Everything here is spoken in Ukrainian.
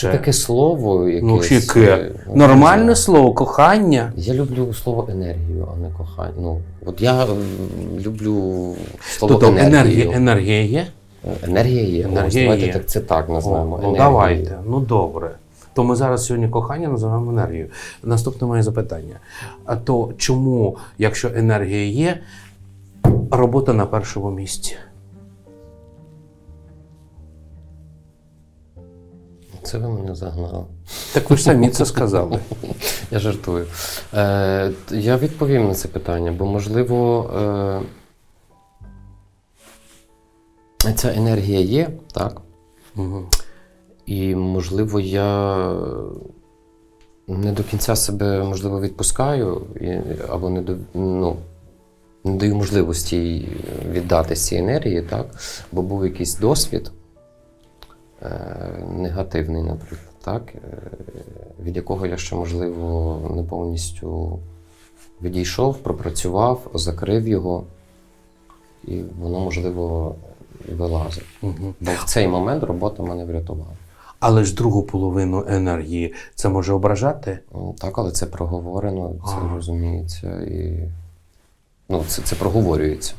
Це, таке слово, якесь. ну, е, яке? ну, Нормальне не слово, кохання. Я люблю слово енергію, а не кохання. Ну, от я люблю слово Тобто енергію. енергія, енергія є? Енергія є. Енергія Ось, давайте є. так це так назвемо. О, ну давайте, ну добре. То ми зараз сьогодні кохання називаємо енергією. Наступне моє запитання. А то чому, якщо енергія є, робота на першому місці? Це ви мене загнали. Так ви ж самі це сказали. Я жартую. Е, я відповім на це питання, бо можливо. Е, ця енергія є, так? Мгм. І, можливо, я не до кінця себе, можливо, відпускаю, або не, до, ну, не даю можливості їй віддатись цій енергії, так? Бо був якийсь досвід негативний, наприклад, так? Е, від якого я ще, можливо, не повністю відійшов, пропрацював, закрив його, і воно, можливо, вилазить. Мгм. Бо в цей момент робота мене врятувала. Але ж другу половину енергії це може ображати? Так, але це проговорено, це Ага. розуміється і ну, це, це проговорюється.